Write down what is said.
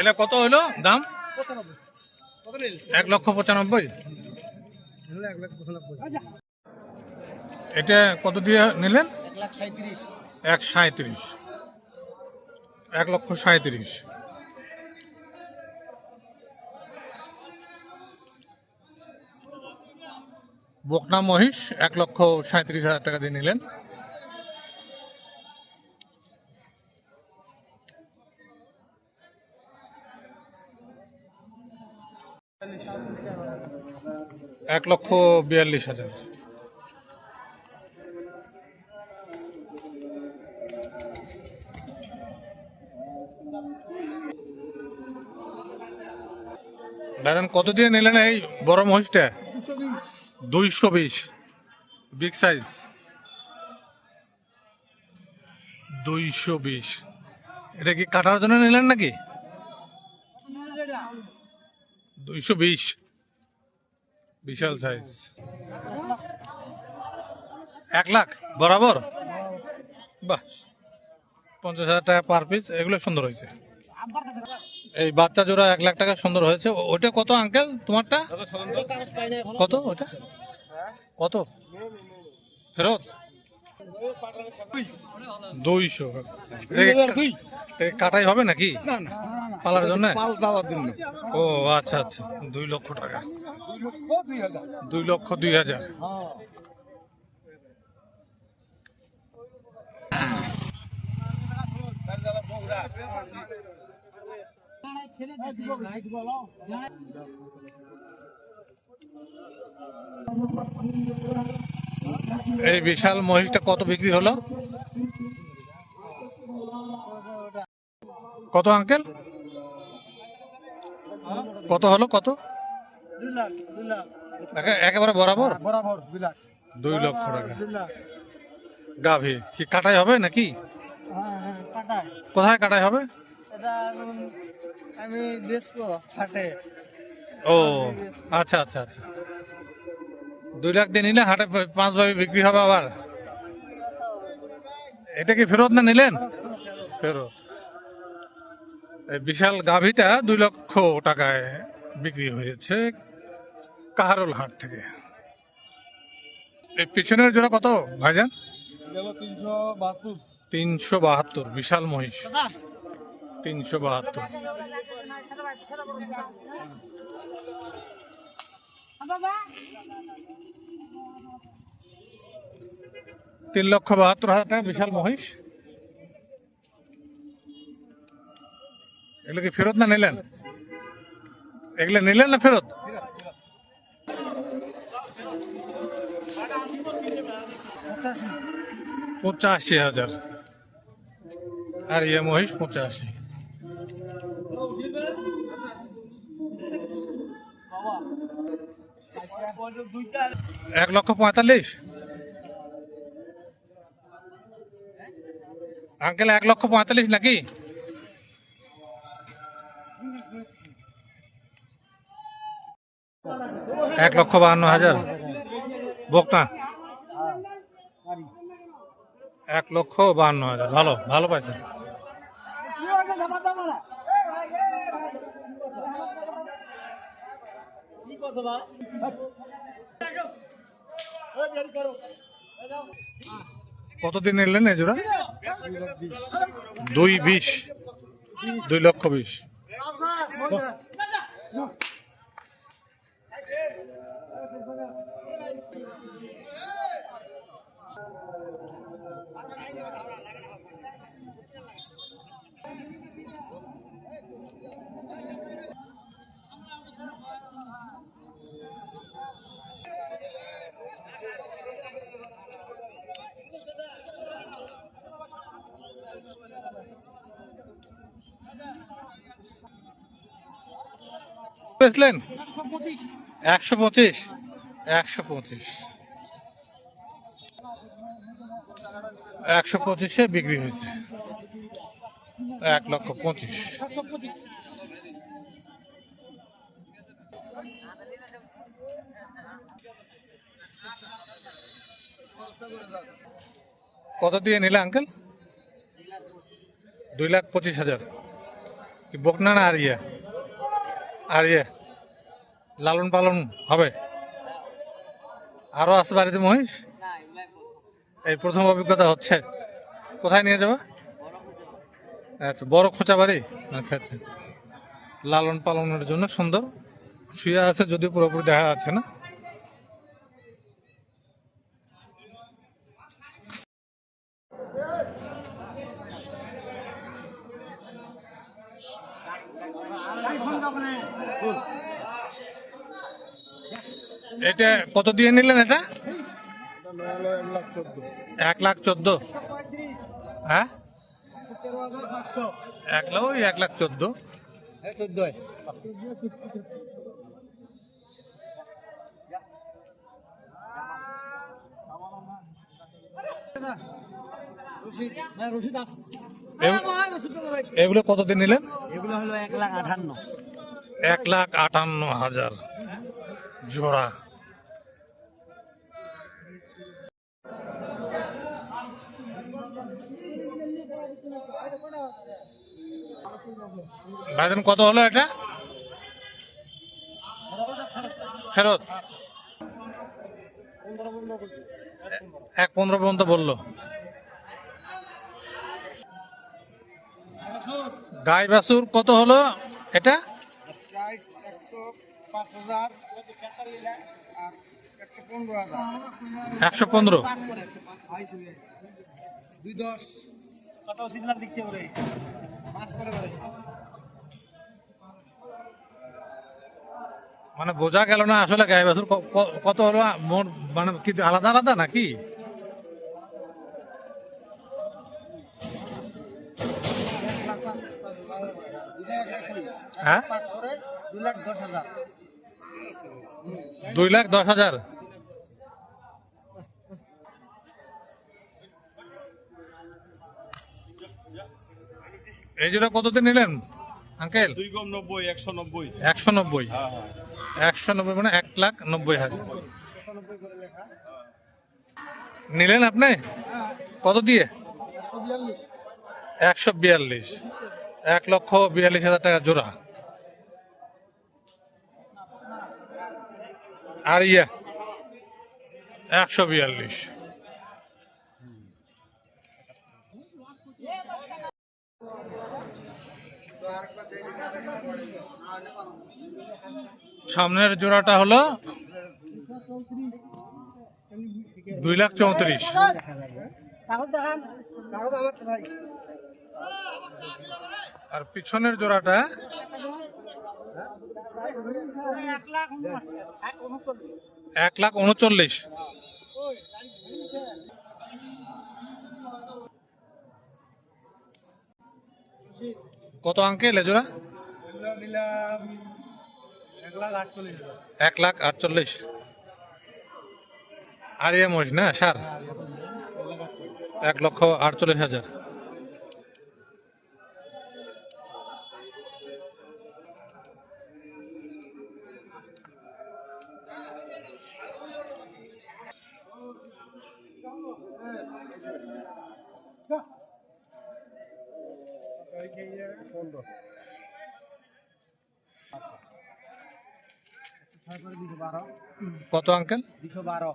এটা কত হলো দাম? পঁচানব্বই। কত নিল? এক লক্ষ পঁচানব্বই? এটা কত দিয়ে নিলেন? এক সাঁত্রিশ এক লক্ষ সাঁত্রিশ বকনা মহিষ এক লক্ষ সাঁত্রিশ হাজার টাকা দিয়ে নিলেন। এক লক্ষ বিয়াল্লিশ হাজার। দাদা কত দিয়ে নিলেন এই বড় মহিষটা? দুইশো বিশ। Big size. দুইশো বিশ। এটা কি কাটার জন্য নিলেন নাকি? দুইশো বিশ। বিশাল সাইজ এক লাখ বরাবর? বাহ। পঞ্চাশ হাজার টাকা পার পিস এগুলো সুন্দর হয়েছে। এই বাচ্চা জোড়া এক লাখ টাকা সুন্দর হয়েছে। ওটা কত আঙ্কেল তোমারটা? কত ওটা? কত? ফেরত? দুইশো কাটাই হবে নাকি? পালার জন্য? পাল দেওয়ার জন্য। ও আচ্ছা আচ্ছা। দুই লক্ষ টাকা। দুই লক্ষ দুই হাজার। হাজার। এই বিশাল মহিষটা কত বিক্রি হলো? কত আঙ্কেল? কত হলো কত? একেবারে বরাবর? বরাবর দুই লক্ষ টাকা। গাভী, কি কাটাই হবে নাকি? কোথায় কাটাই হবে? আমি ও আচ্ছা আচ্ছা আচ্ছা। দুই লাখ দিয়ে নিলে হাটে পাঁচ ভাবে বিক্রি হবে আবার। এটা কি ফেরত না নিলেন? ফেরত। বিশাল গাভীটা দুই লক্ষ টাকায় বিক্রি হয়েছে কাহারুল হাট থেকে। এই পিছনের জোড়া কত, ভাইজান? তিনশো বাহাত্তর, বিশাল মহিষ। তিনশো বাহাত্তর। তিন লক্ষ বাহাত্তর হাজার টাকা বিশাল মহিষ। এগুলো কি ফেরত না নিলেন? এগুলো নিলেন না ফেরত? পঁচাশি হাজার। আর ইয়ে মহিষ পঁচাশি। এক লক্ষ পঁয়তাল্লিশ? আঙ্কেল, এক লক্ষ পঁয়তাল্লিশ নাকি? এক লক্ষ বাহান্ন হাজার। বকনা এক লক্ষ বাহান্ন হাজার। ভালো ভালো পাইছেন। কতদিন দিন এলেন জোড়া? দুই বিশ দুই লক্ষ বিশ। বেচলেন? একশো পঁচিশ। একশো পঁচিশ। একশো পঁচিশে বিক্রি হয়েছে। এক লক্ষ পঁচিশ। কত দিয়ে নিলে আঙ্কেল? দুই লাখ পঁচিশ হাজার। কি বকনা না আর ইয়ে আর ইয়ে লালন পালন হবে? আরও আছে বাড়িতে মহিষ? এই প্রথম অভিজ্ঞতা হচ্ছে। কোথায় নিয়ে যাবে? আচ্ছা বড় খোঁচা বাড়ি? আচ্ছা আচ্ছা। লালন পালনের জন্য সুন্দর। শুয়ে আছে, যদিও পুরোপুরি দেখা যাচ্ছে না। এটা কত দিয়ে নিলেন এটা? এক লাখ চোদ্দ। হ্যাঁ? এক লাখ ওই এক লাখ চোদ্দ। এগুলো- এগুলো কত দিয়ে নিলেন? এগুলো হলো এক লাখ আঠান্ন। এক লাখ আটান্ন হাজার। জোড়া। ভাইজান কত হলো এটা? ফেরত। এক পনেরো পর্যন্ত বলল। গাই বাছুর কত হলো এটা? একশো পনেরো। কত সিগনাল দিচ্ছে ওরে পাঁচ করে করে মানে বোঝা গেল না আসলে গাই বাছুর কত হলো মোট মানে কি আলাদা আলাদা নাকি? হ্যাঁ? দুই লাখ দশ হাজার দুই লাখ দশ হাজার এই জোড়া কতদিন নিলেন আঙ্কেল? দুই কম নব্বই একশো নব্বই। একশো নব্বই? একশো নব্বই মানে এক লাখ নব্বই হাজার। নিলেন আপনি? কত দিয়ে? একশো বিয়াল্লিশ। এক লক্ষ বিয়াল্লিশ হাজার টাকা জোড়া। আর ইয়া একশো বিয়াল্লিশ। সামনের জোড়াটা হলো দুই লাখ চৌত্রিশ। আর পিছনের জোড়াটা এক লাখ উনচল্লিশ। কত আঙ্কেল জোড়া? নিলাম এক লাখ আটচল্লিশ এক আর ইয়ে মহিষ না সার এক লক্ষ আটচল্লিশ হাজার ছয় করে দুশো বারো কত আঙ্কেল? দুশো বারো।